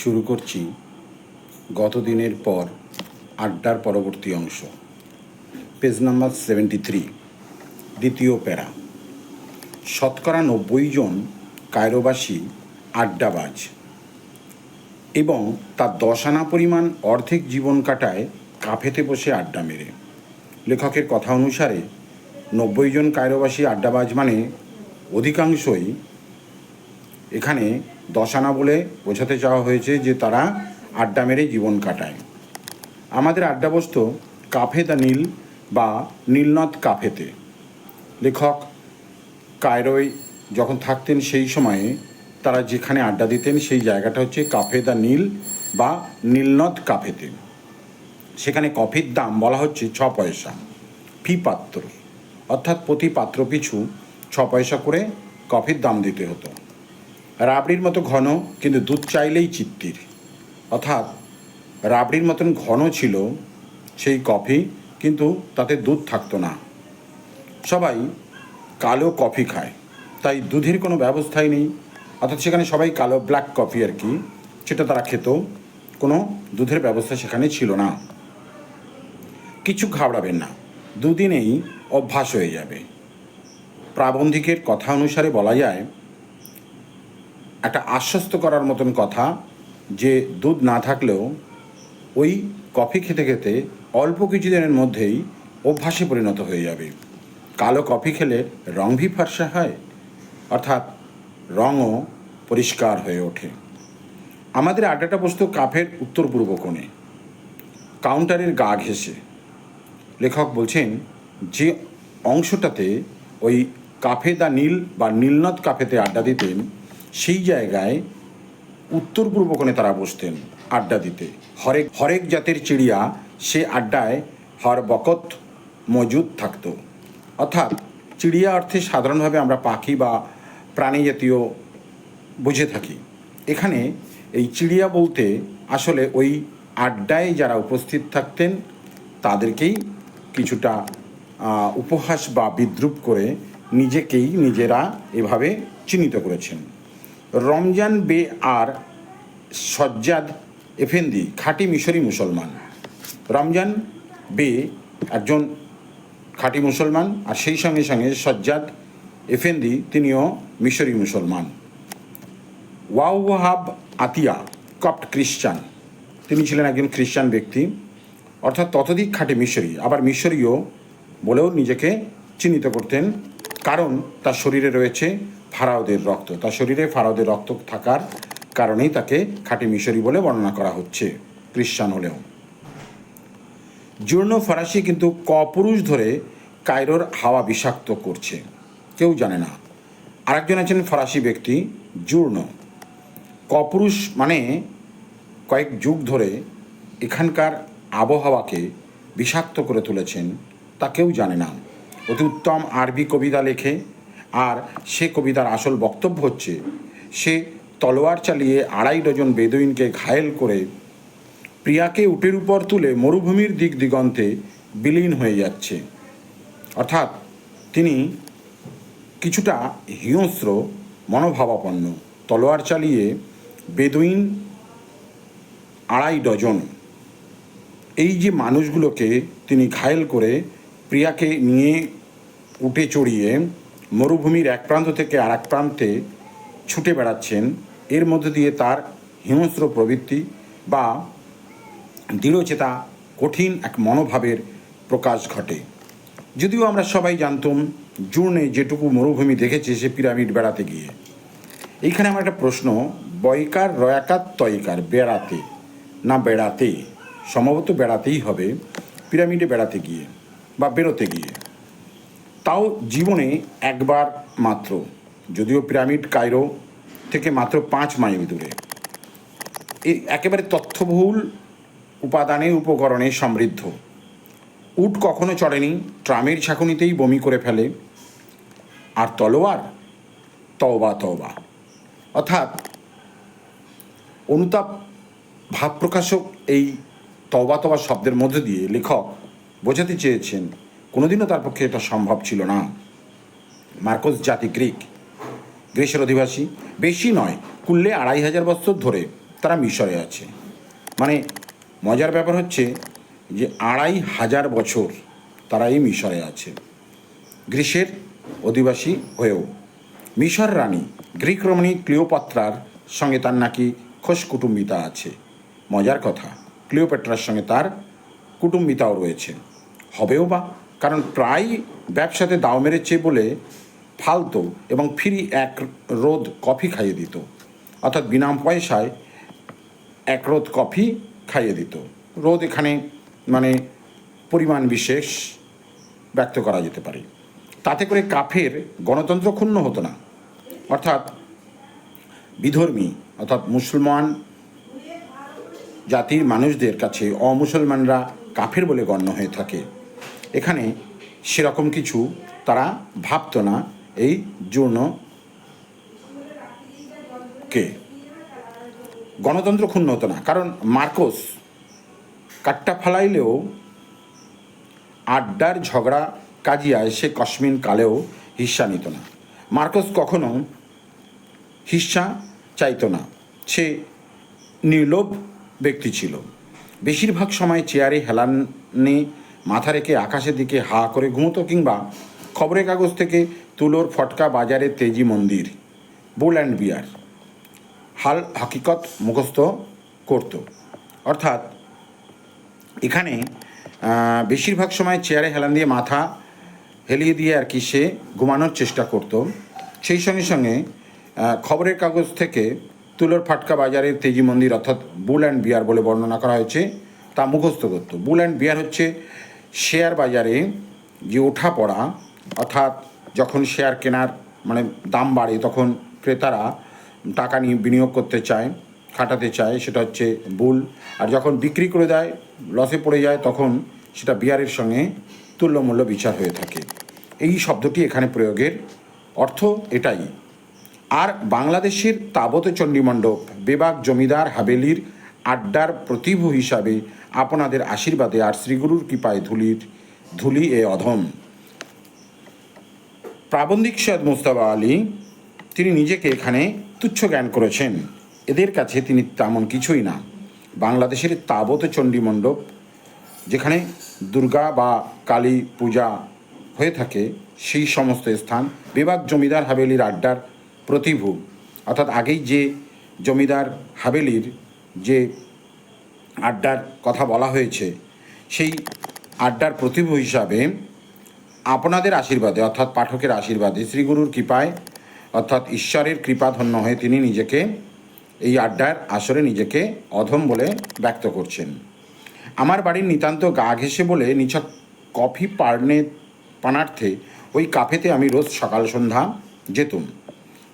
শুরু করছি গত দিনের পর আড্ডার পরবর্তী অংশ। পেজ নাম্বার সেভেন্টি থ্রি দ্বিতীয় প্যারা। শতকরা নব্বই জন কায়রোবাসী আড্ডাবাজ এবং তার দশ আনা পরিমাণ অর্ধেক জীবন কাটায় কাফেতে বসে আড্ডা মেরে। লেখকের কথা অনুসারে নব্বই জন কায়রোবাসী আড্ডাবাজ মানে অধিকাংশই এখানে দশানা বলে বোঝাতে চাওয়া হয়েছে যে তারা আড্ডা মেরে জীবন কাটায়। আমাদের আড্ডা বসত কাফে দ্য নীল বা নীলনদ কাফেতে। লেখক কায়রোয় যখন থাকতেন সেই সময়ে তারা যেখানে আড্ডা দিতেন সেই জায়গাটা হচ্ছে কাফে দ্য নীল বা নীলনদ কাফেতে। সেখানে কফির দাম বলা হচ্ছে ছ পয়সা, ফি পাত্র। অর্থাৎ প্রতি পাত্র পিছু ছ পয়সা করে কফির দাম দিতে হতো। রাবড়ির মতো ঘন, কিন্তু দুধ চাইলেই চিত্তির। অর্থাৎ রাবড়ির মতন ঘন ছিল সেই কফি, কিন্তু তাতে দুধ থাকতো না। সবাই কালো কফি খায়, তাই দুধের কোনো ব্যবস্থাই নেই। অর্থাৎ সেখানে সবাই কালো ব্ল্যাক কফি আর কি, সেটা তারা খেত, কোনো দুধের ব্যবস্থা সেখানে ছিল না। কিছু ঘাবড়াবেন না, দুদিনেই অভ্যাস হয়ে যাবে। প্রাবন্ধিকের কথা অনুসারে বলা যায় একটা আশ্বস্ত করার মতন কথা যে দুধ না থাকলেও ওই কফি খেতে খেতে অল্প কিছুদিনের মধ্যেই অভ্যাসে পরিণত হয়ে যাবে। কালো কফি খেলে রং ভি ফর্সা হয়, অর্থাৎ রঙও পরিষ্কার হয়ে ওঠে। আমাদের আড্ডাটা বসতো কাফের উত্তর পূর্ব কোণে। কাউন্টারের গা ঘেঁষে। লেখক বলছেন, যে অংশটাতে ওই কাফে দা নীল বা নীলনদ কাফেতে আড্ডা দিতেন সেই জায়গায় উত্তর পূর্ব কোণে তারা বসতেন আড্ডা দিতে। হরেক হরেক জাতের চিড়িয়া সে আড্ডায় হর বকত মজুদ থাকতো। অর্থাৎ চিড়িয়া অর্থে সাধারণভাবে আমরা পাখি বা প্রাণী জাতীয় বুঝে থাকি। এখানে এই চিড়িয়া বলতে আসলে ওই আড্ডায় যারা উপস্থিত থাকতেন, তাদেরকেই কিছুটা উপহাস বা বিদ্রুপ করে নিজেকেই নিজেরা এভাবে চিহ্নিত করেছেন। রমজান বে আর সজ্জাদ এফেন্দি, খাঁটি মিশরি মুসলমান। রমজান বে একজন খাঁটি মুসলমান আর সেই সঙ্গে সঙ্গে সজ্জাদ এফেন্দি তিনিও মিশরি মুসলমান। ওয়াহাব আতিয়া, কপ্ট খ্রিস্টান তিনি ছিলেন একজন খ্রিস্টান ব্যক্তি, অর্থাৎ ততোধিক খাঁটি মিশরি। আবার মিশরীয় বলেও নিজেকে চিহ্নিত করতেন, কারণ তার শরীরে রয়েছে ফারাওদের রক্ত। তার শরীরে ফারাওদের রক্ত থাকার কারণেই তাকে খাঁটি মিশরি বলে বর্ণনা করা হচ্ছে খ্রিস্টান হলেও। জূর্ণ ফরাসি কিন্তু কপুরুষ ধরে কায়রোর হাওয়া বিষাক্ত করছে। কেউ জানে না। আরেকজন আছেন ফরাসি ব্যক্তি জূর্ণ কপুরুষ মানে কয়েক যুগ ধরে এখানকার আবহাওয়াকে বিষাক্ত করে তুলেছেন, তা কেউ জানে না। অতি উত্তম আরবি কবিতা লেখে আর সে কবিতার আসল বক্তব্য হচ্ছে, সে তলোয়ার চালিয়ে আড়াই ডজন বেদুইনকে ঘায়েল করে প্রিয়াকে উটের উপর তুলে মরুভূমির দিক দিগন্তে বিলীন হয়ে যাচ্ছে। অর্থাৎ তিনি কিছুটা হিংস্র, মনোভাবাপন্ন, তলোয়ার চালিয়ে বেদুইন আড়াই ডজন। এই যে মানুষগুলোকে তিনি ঘায়েল করে প্রিয়াকে নিয়ে উঠে চড়িয়ে মরুভূমির এক প্রান্ত থেকে আর এক প্রান্তে ছুটে বেড়াচ্ছেন। এর মধ্যে দিয়ে তার হিংস্র প্রবৃত্তি বা দৃঢ়চেতা কঠিন এক মনোভাবের প্রকাশ ঘটে। যদিও আমরা সবাই জানতাম জুর্নে যেটুকু মরুভূমি দেখেছে সে পিরামিড বেড়াতে গিয়ে। এইখানে আমার একটা প্রশ্ন বয়কার রয়াকার তয়কার বেড়াতে না বেড়াতে? সম্ভবত বেড়াতেই হবে, পিরামিডে বেড়াতে গিয়ে বা বেরোতে গিয়ে। তাও জীবনে একবার মাত্র, যদিও পিরামিড কায়রো থেকে মাত্র পাঁচ মাইল দূরে। এই একেবারে তথ্যবহুল উপাদানে উপকরণে সমৃদ্ধ। উট কখনো চড়েনি, ট্রামের ছাঁকুনিতেই বমি করে ফেলে। আর তলোয়ার? তওবা তওবা। অর্থাৎ অনুতাপ ভাব প্রকাশক এই তওবা তবা শব্দের মধ্যে দিয়ে লেখক বোঝাতে চেয়েছেন কোনোদিনও তার পক্ষে এটা সম্ভব ছিল না। মার্কোস জাতি গ্রিক। গ্রীসের অধিবাসী। বেশি নয়, কুল্লে আড়াই হাজার বছর ধরে তারা মিশরে আছে। মানে মজার ব্যাপার হচ্ছে যে আড়াই হাজার বছর তারা এই মিশরে আছে। গ্রীসের অধিবাসী হয়েও। মিশর রানী গ্রিক রমণী ক্লিওপাত্রার সঙ্গে তার নাকি খোশ কুটুম্বিতা আছে। মজার কথা, ক্লিওপেট্রার সঙ্গে তার কুটুম্বিতাও রয়েছে। হবেও বা কারণ প্রায় ব্যবসাতে দাও মেরেছে বলে ফালতো এবং ফ্রি এক রোদ কফি খাইয়ে দিত। অর্থাৎ বিনা পয়সায় এক রোদ কফি খাইয়ে দিত। রোদ এখানে মানে পরিমাণ বিশেষ ব্যক্ত করা যেতে পারে। তাতে করে কাফের গণতন্ত্র ক্ষুণ্ণ হতো না। অর্থাৎ বিধর্মী অর্থাৎ মুসলমান জাতির মানুষদের কাছে অমুসলমানরা কাফের বলে গণ্য হয়ে থাকে। এখানে সেরকম কিছু তারা ভাবতো না এই জূর্ণ কে? গণতন্ত্র ক্ষুণ্ণ হতো না। কারণ মার্কোস কাট্টা ফালাইলেও আড্ডার ঝগড়া কাজিয়ায় সে কসমিন কালেও হিস্সা নিত না। মার্কোস কখনো হিস্সা চাইত না। সে নির্লোভ ব্যক্তি ছিল। বেশিরভাগ সময় চেয়ারে হেলানে মাথা রেখে আকাশের দিকে হা করে ঘুমতো কিংবা খবরের কাগজ থেকে তুলোর ফটকা বাজারে তেজি মন্দির, বুল অ্যান্ড বিয়ার। হাল হকিকত মুখস্থ করত। অর্থাৎ এখানে বেশিরভাগ সময় চেয়ারে হেলান দিয়ে মাথা হেলিয়ে দিয়ে আর কি সে ঘুমানোর চেষ্টা করত। সেই সঙ্গে সঙ্গে খবরের কাগজ থেকে তুলোর ফাটকা বাজারের তেজি মন্দির অর্থাৎ বুল অ্যান্ড বিয়ার বলে বর্ণনা করা হয়েছে, তা মুখস্থ করত। বুল অ্যান্ড বিয়ার হচ্ছে শেয়ার বাজারে যে ওঠা পড়া অর্থাৎ যখন শেয়ার কেনার মানে দাম বাড়ে, তখন ক্রেতারা টাকা নিয়ে বিনিয়োগ করতে চায়, খাটাতে চায়, সেটা হচ্ছে বুল। আর যখন বিক্রি করে দেয় লসে পড়ে যায়, তখন সেটা বিয়ারের সঙ্গে তুল্যমূল্য বিচার হয়ে থাকে। এই শব্দটি এখানে প্রয়োগের অর্থ এটাই। আর বাংলাদেশের তাবত চণ্ডীমণ্ডপ, বেবাগ জমিদার হাবেলির আড্ডার প্রতিভু হিসাবে আপনাদের আশীর্বাদে আর শ্রীগুরুর কৃপায় ধুলির ধুলি এ অধম। প্রাবন্ধিক সৈয়দ মুস্তাফা আলী, তিনি নিজেকে এখানে তুচ্ছ জ্ঞান করেছেন। এদের কাছে তিনি তেমন কিছুই না। বাংলাদেশের তাবত চণ্ডী মণ্ডপ যেখানে দুর্গা বা কালী পূজা হয়ে থাকে, সেই সমস্ত স্থান বিভাগ জমিদার হাভেলির আড্ডার প্রতিভু। অর্থাৎ আগেই যে জমিদার হাভেলির যে আড্ডার কথা বলা হয়েছে, সেই আড্ডার প্রতিভু হিসাবে আপনাদের আশীর্বাদে, অর্থাৎ পাঠকের আশীর্বাদে, শ্রীগুরুর কৃপায়, অর্থাৎ ঈশ্বরের কৃপাধন্য হয়ে তিনি নিজেকে এই আড্ডার আসরে নিজেকে অধম বলে ব্যক্ত করছেন। আমার বাড়ির নিতান্ত গা ঘেসে বলে, নিছক কফি পার্নে পানার্থে, ওই কাফেতে আমি রোজ সকাল সন্ধ্যা যেতুম।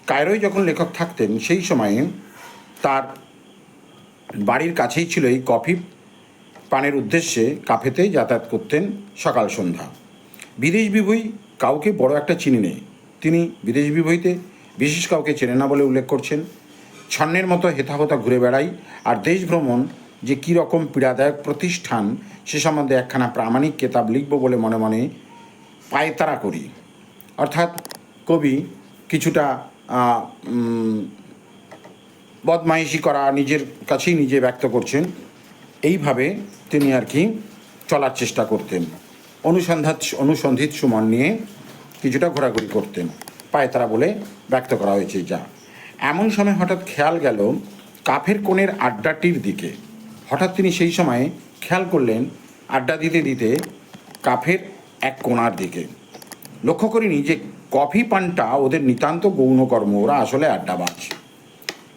কায়রোয় যখন লেখক থাকতেন, সেই সময়ে তার বাড়ির কাছেই ছিল এই কফি পানের উদ্দেশ্যে কাফেতে যাতায়াত করতেন সকাল সন্ধ্যা। বিদেশ বিভূই কাউকে বড় একটা চিনি নেই। তিনি বিদেশ বিভূইতে বিশেষ কাউকে চেনে না বলে উল্লেখ করছেন। ছন্নের মতো হেথাহোথা ঘুরে বেড়াই আর দেশ ভ্রমণ যে কী রকম পীড়াদায়ক প্রতিষ্ঠান, সে সম্বন্ধে একখানা প্রামাণিক কেতাব লিখব বলে মনে মনে পায়তারা করি। অর্থাৎ কবি কিছুটা বদমাইশি করা নিজের কাছেই নিজে ব্যক্ত করছেন, এইভাবে তিনি আর কি চলার চেষ্টা করতেন। অনুসন্ধান অনুসন্ধিত সুমন নিয়ে কিছুটা ঘোরাঘুরি করতেন। পায়তারা বলে ব্যক্ত করা হয়েছে, যা। এমন সময় হঠাৎ খেয়াল গেল কাফের কোণের আড্ডাটির দিকে। হঠাৎ তিনি সেই সময় খেয়াল করলেন আড্ডা দিতে দিতে কাফের এক কোণার দিকে। লক্ষ্য করিনি যে কফি পানটা ওদের নিতান্ত গৌণকর্ম, ওরা আসলে আড্ডাবাজ।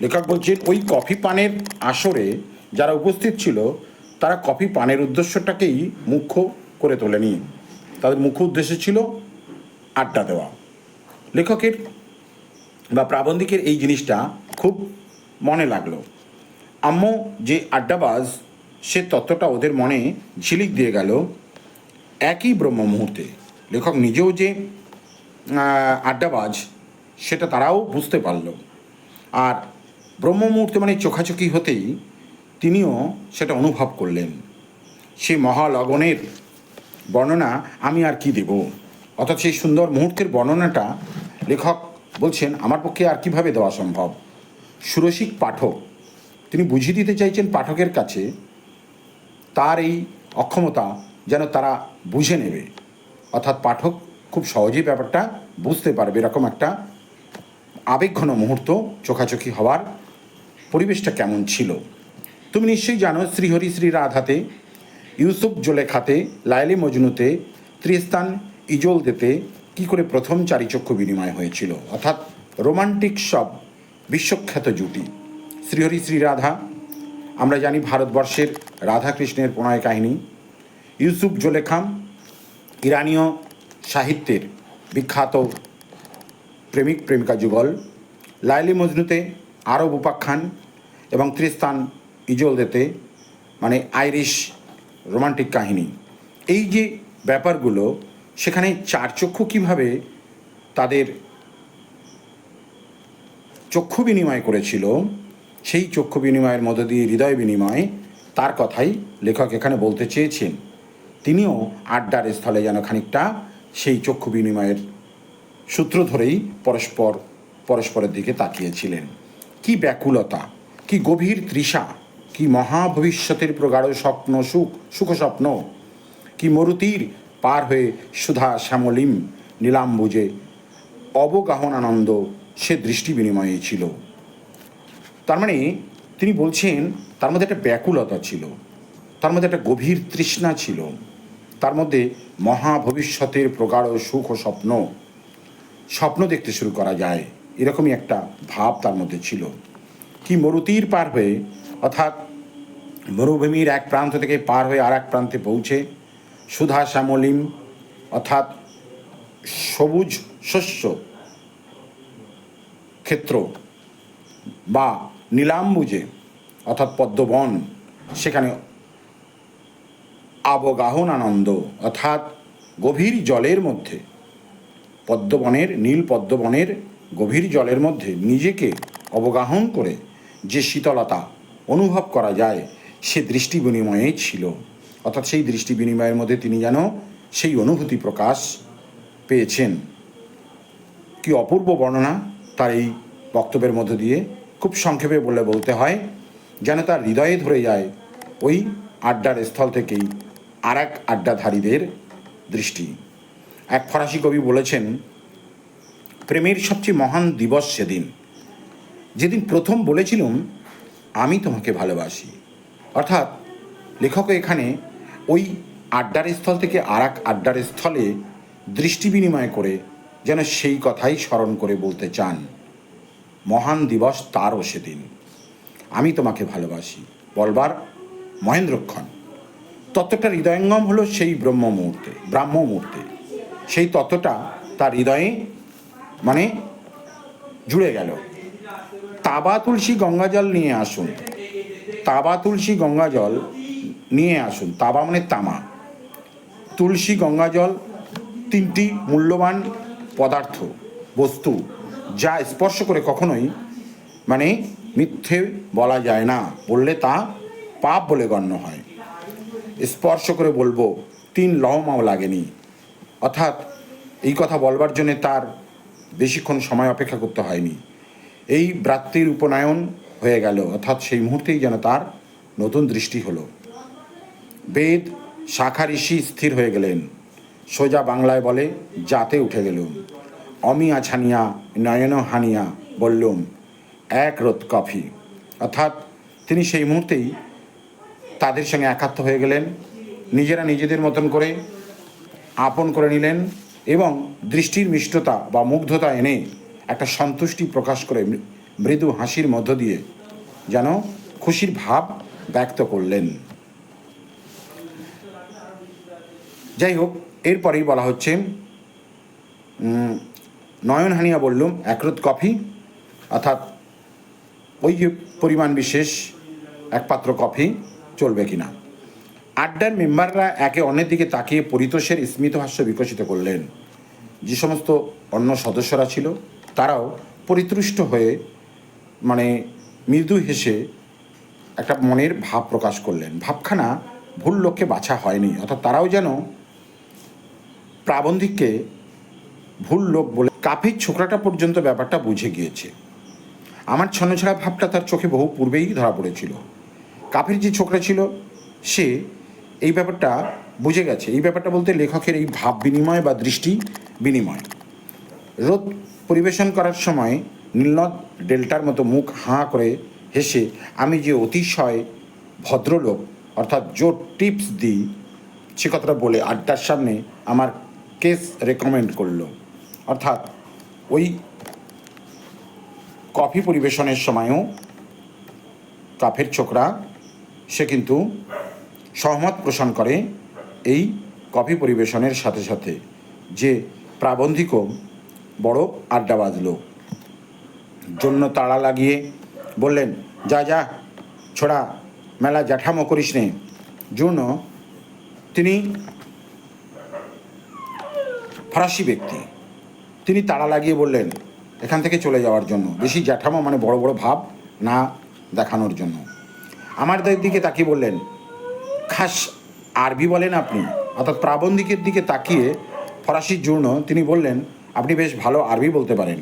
লেখক বলছেন, ওই কফি পানের আসরে যারা উপস্থিত ছিল, তারা কফি পানের উদ্দেশ্যটাকেই মুখ্য করে তোলেনি। তাদের মুখ্য উদ্দেশ্য ছিল আড্ডা দেওয়া। লেখকের বা প্রাবন্ধিকের এই জিনিসটা খুব মনে লাগল। আম্ম যে আড্ডাবাজ, সে তত্ত্বটা ওদের মনে ঝিলিক দিয়ে গেল একই ব্রহ্ম মুহূর্তে লেখক নিজেও যে আড্ডাবাজ, সেটা তারাও বুঝতে পারল। আর ব্রহ্ম মুহূর্তে মানে চোখাচোখি হতেই তিনিও সেটা অনুভব করলেন। সেই মহালগনের বর্ণনা আমি আর কি দেব? অর্থাৎ সেই সুন্দর মুহূর্তের বর্ণনাটা লেখক বলছেন, আমার পক্ষে আর কীভাবে দেওয়া সম্ভব? সুরসিক পাঠক, তিনি বুঝিয়ে দিতে চাইছেন পাঠকের কাছে, তার এই অক্ষমতা যেন তারা বুঝে নেবে। অর্থাৎ পাঠক খুব সহজেই ব্যাপারটা বুঝতে পারবে, এরকম একটা আবেগঘন মুহূর্ত চোখাচোখি হওয়ার পরিবেশটা কেমন ছিল? তুমি নিশ্চয়ই জানো শ্রীহরি শ্রী রাধাতে, ইউসুফ জোলেখাতে, লায়লি মজনুতে, ত্রিস্তান ইজল দেতে কী করে প্রথম চারিচক্ষু বিনিময় হয়েছিল? অর্থাৎ রোমান্টিক সব বিশ্বখ্যাত জুটি। শ্রীহরি শ্রী রাধা, আমরা জানি ভারতবর্ষের রাধাকৃষ্ণের প্রণয় কাহিনী ইউসুফ জোলেখাম, ইরানীয় সাহিত্যের বিখ্যাত প্রেমিক প্রেমিকা যুগল। লাইলি মজনুতে আরব উপাখ্যান এবং ত্রিস্তান ইজলদেতে মানে আইরিশ রোমান্টিক কাহিনী। এই যে ব্যাপারগুলো, সেখানে চারচক্ষু কীভাবে তাদের চক্ষু বিনিময় করেছিল, সেই চক্ষু বিনিময়ের মধ্য দিয়ে হৃদয় বিনিময়, তার কথাই লেখক এখানে বলতে চেয়েছেন। তিনিও আড্ডার স্থলে যেন খানিকটা সেই চক্ষু বিনিময়ের সূত্র ধরেই পরস্পর, পরস্পরের দিকে তাকিয়েছিলেন। কি ব্যাকুলতা, কি গভীর তৃষা, কি মহাভবিষ্যতের প্রগাঢ় স্বপ্ন সুখ সুখ স্বপ্ন, কি মরুতির পার হয়ে সুধা শ্যামলিম অবগাহন আনন্দ সে দৃষ্টি বিনিময়ে ছিল। তার মানে তিনি বলছেন, তার মধ্যে একটা ব্যাকুলতা ছিল, তার মধ্যে একটা গভীর তৃষ্ণা ছিল, তার মধ্যে মহা ভবিষ্যতের প্রগাঢ় সুখ ও স্বপ্ন স্বপ্ন দেখতে শুরু করা যায়। এরকমই একটা ভাব তার মধ্যে ছিল। কি মরুতির পার হয়ে, অর্থাৎ মরুভূমির এক প্রান্ত থেকে পার হয়ে আর এক প্রান্তে পৌঁছে সুধা শ্যামলিম অর্থাৎ সবুজ শস্য ক্ষেত্র বা নীলাম্বুজে, অর্থাৎ পদ্মবন, সেখানে আবগাহন আনন্দ অর্থাৎ গভীর জলের মধ্যে পদ্মবনের, নীল পদ্মবনের গভীর জলের মধ্যে নিজেকে অবগাহন করে যে শীতলতা অনুভব করা যায়, সে দৃষ্টি বিনিময়ে ছিল। অর্থাৎ সেই দৃষ্টি বিনিময়ের মধ্যে তিনি যেন সেই অনুভূতি প্রকাশ পেয়েছেন। কি অপূর্ব বর্ণনা তার এই বক্তব্যের মধ্য দিয়ে খুব সংক্ষেপে বলে বলতে হয়, যেন তার হৃদয়ে ধরে যায় ওই আড্ডার স্থল থেকেই আর এক আড্ডাধারীদের দৃষ্টি। এক ফরাসি কবি বলেছেন প্রেমের সবচেয়ে মহান দিবস সেদিন। যেদিন প্রথম বলেছিলুম, আমি তোমাকে ভালোবাসি। অর্থাৎ লেখক এখানে ওই আড্ডার স্থল থেকে আর এক আড্ডার স্থলে দৃষ্টি বিনিময় করে যেন সেই কথাই স্মরণ করে বলতে চান, মহান দিবস তারও সেদিন। আমি তোমাকে ভালোবাসি। বলবার মহেন্দ্রক্ষণ। তত্ত্বটা হৃদয়ঙ্গম হলো সেই ব্রহ্ম মুহূর্তে ব্রাহ্ম মুহূর্তে সেই তত্ত্বটা তার হৃদয়ে মানে জুড়ে গেল। তাবা তুলসী গঙ্গাজল নিয়ে আসুন। তাবা তুলসী গঙ্গাজল নিয়ে আসুন। তাবা মানে তামা। তুলসী গঙ্গাজল তিনটি মূল্যবান পদার্থ, বস্তু, যা স্পর্শ করে কখনোই মানে মিথ্যে বলা যায় না। বললে তা পাপ বলে গণ্য হয়। স্পর্শ করে বলব, তিন লহমাও লাগেনি। অর্থাৎ এই কথা বলবার জন্যে তার বেশিক্ষণ সময় অপেক্ষা করতে হয়নি। এই ব্রাত্তির উপনয়ন হয়ে গেল, অর্থাৎ সেই মুহূর্তেই যেন তার নতুন দৃষ্টি হলো। বেদ শাখা ঋষি স্থির হয়ে গেলেন। সোজা বাংলায় বলে যাতে উঠে গেলুম। অমিয়া ছানিয়া নয়ন হানিয়া বললুম, এক রোদ কফি। অর্থাৎ তিনি সেই মুহূর্তেই তাদের সঙ্গে একাত্ম হয়ে গেলেন। নিজেরা নিজেদের মতন করে আপন করে নিলেন। এবং দৃষ্টির মিষ্টতা বা মুগ্ধতা এনে একটা সন্তুষ্টি প্রকাশ করে মৃদু হাসির মধ্য দিয়ে যেন খুশির ভাব ব্যক্ত করলেন। যাই হোক, এরপরেই বলা হচ্ছে নয়ন হানিয়া বললুম একরোদ কফি, অর্থাৎ ওই যে পরিমাণ বিশেষ এক পাত্র কফি চলবে কিনা। আড্ডার মেম্বাররা একে অন্যের দিকে তাকিয়ে পরিতোষের স্মিতহাস্য বিকশিত করলেন। যে সমস্ত অন্য সদস্যরা ছিল, তারাও পরিতুষ্ট হয়ে মানে মৃদু হেসে একটা মনের ভাব প্রকাশ করলেন। ভাবখানা ভুল লোককে বাছা হয়নি, অর্থাৎ তারাও যেন প্রাবন্ধিককে ভুল লোক বলে কাফের ছোকরাটা পর্যন্ত ব্যাপারটা বুঝে গিয়েছে। আমার ছন্নছাড়া ভাবটা তার চোখে বহু পূর্বেই ধরা পড়েছিল। কাফের যে ছোকরা ছিল, সে এই ব্যাপারটা বুঝে গেছে। এই ব্যাপারটা বলতে লেখকের এই ভাব বিনিময় বা দৃষ্টি বিনিময়। রোদ পরিবেশন করার সময় নীলনদ ডেল্টার মতো মুখ হাঁ করে হেসে, আমি যে অতিশয় ভদ্রলোক, অর্থাৎ জোর টিপস দিই, সে কথাটা বলে আড্ডার সামনে আমার কেস রেকমেন্ড করল। অর্থাৎ ওই কফি পরিবেশনের সময়ও কাফের ছোকরা, সে কিন্তু সহমত পোষণ করে এই কফি পরিবেশনের সাথে সাথে যে প্রাবন্ধিকও বড় আড্ডা বাজল জন্য তাড়া লাগিয়ে বললেন, যা যা, ছোড়া, মেলা জ্যাঠামো করিস নে। জন্য তিনি ফরাসি ব্যক্তি। তিনি তাড়া লাগিয়ে বললেন, এখান থেকে চলে যাওয়ার জন্য। বেশি জ্যাঠামো মানে বড় বড় ভাব না দেখানোর জন্য। আমার দিকে তাকিয়ে বললেন খাস আরবি বলেন আপনি, অর্থাৎ প্রাবন্ধিকের দিকে তাকিয়ে ফরাসি জূর্ণ তিনি বললেন, আপনি বেশ ভালো আরবি বলতে পারেন।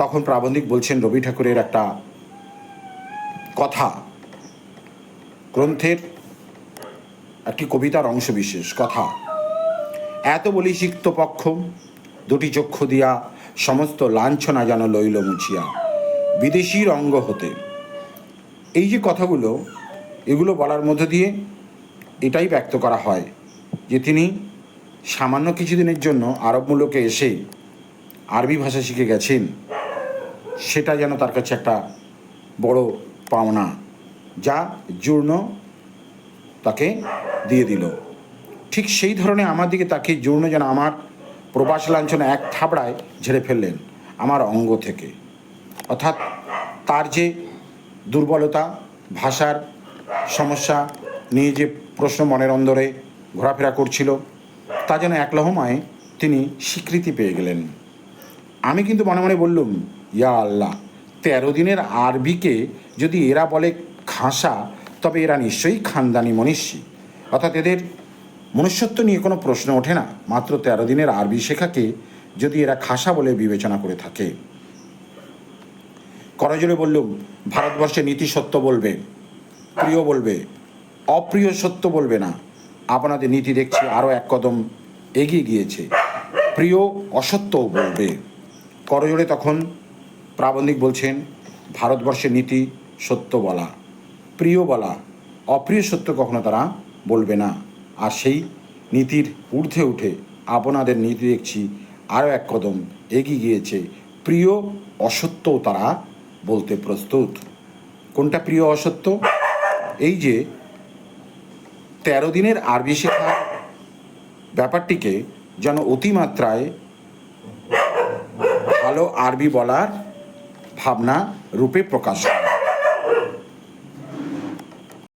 তখন প্রাবন্ধিক বলছেন, রবি ঠাকুরের একটা কথা, গ্রন্থের একটি কবিতার অংশবিশেষ কথা। এত বলি সিক্ত পক্ষ, দুটি চক্ষু দিয়া সমস্ত লাঞ্ছনা যেন লইল মুছিয়া, বিদেশির অঙ্গ হতে। এই যে কথাগুলো এগুলো বলার মধ্য দিয়ে এটাই ব্যক্ত করা হয় যে তিনি সামান্য কিছুদিনের জন্য আরব মূলকে এসে আরবি ভাষা শিখে গেছেন। সেটা যেন তার কাছে একটা বড় পাওনা যা জূর্ণ তাকে দিয়ে দিল। ঠিক সেই ধরনের আমার দিকে তাকে জূর্ণ যেন আমার প্রবাস লাঞ্ছনা এক থাবড়ায় ঝেড়ে ফেললেন আমার অঙ্গ থেকে। অর্থাৎ তার যে দুর্বলতা ভাষার সমস্যা নিয়ে যে প্রশ্ন মনের অন্দরে ঘোরাফেরা করছিল, তা যেন এক লহমায় তিনি স্বীকৃতি পেয়ে গেলেন। আমি কিন্তু মনে মনে বললুম, ইয়া আল্লাহ, তেরো দিনের আরবিকে যদি এরা বলে খাসা, তবে এরা নিশ্চয়ই খানদানি মনীষী। অর্থাৎ এদের মনুষ্যত্ব নিয়ে কোনো প্রশ্ন ওঠে না, মাত্র তেরো দিনের আরবি শেখাকে যদি এরা খাসা বলে বিবেচনা করে থাকে। করজোরে বললুম, ভারতবর্ষে নীতি সত্য বলবে প্রিয় বলবে, অপ্রিয় সত্য বলবে না। আপনাদের নীতি দেখছি, আরও এক কদম এগিয়ে গিয়েছে। প্রিয় অসত্যও বলবে। করজোড়ে তখন প্রাবন্ধিক বলছেন, ভারতবর্ষের নীতি সত্য বলা। প্রিয় বলা, অপ্রিয় সত্য কখনো তারা বলবে না। আর সেই নীতির ঊর্ধ্বে উঠে আপনাদের নীতি দেখছি, আরও এক কদম এগিয়ে গিয়েছে। প্রিয় অসত্যও তারা বলতে প্রস্তুত। কোনটা প্রিয় অসত্য? এই যে তেরো দিনের আরবি শেখার ব্যাপারটিকে যেন অতিমাত্রায় ভালো আরবি বলার ভাবনা রূপে প্রকাশ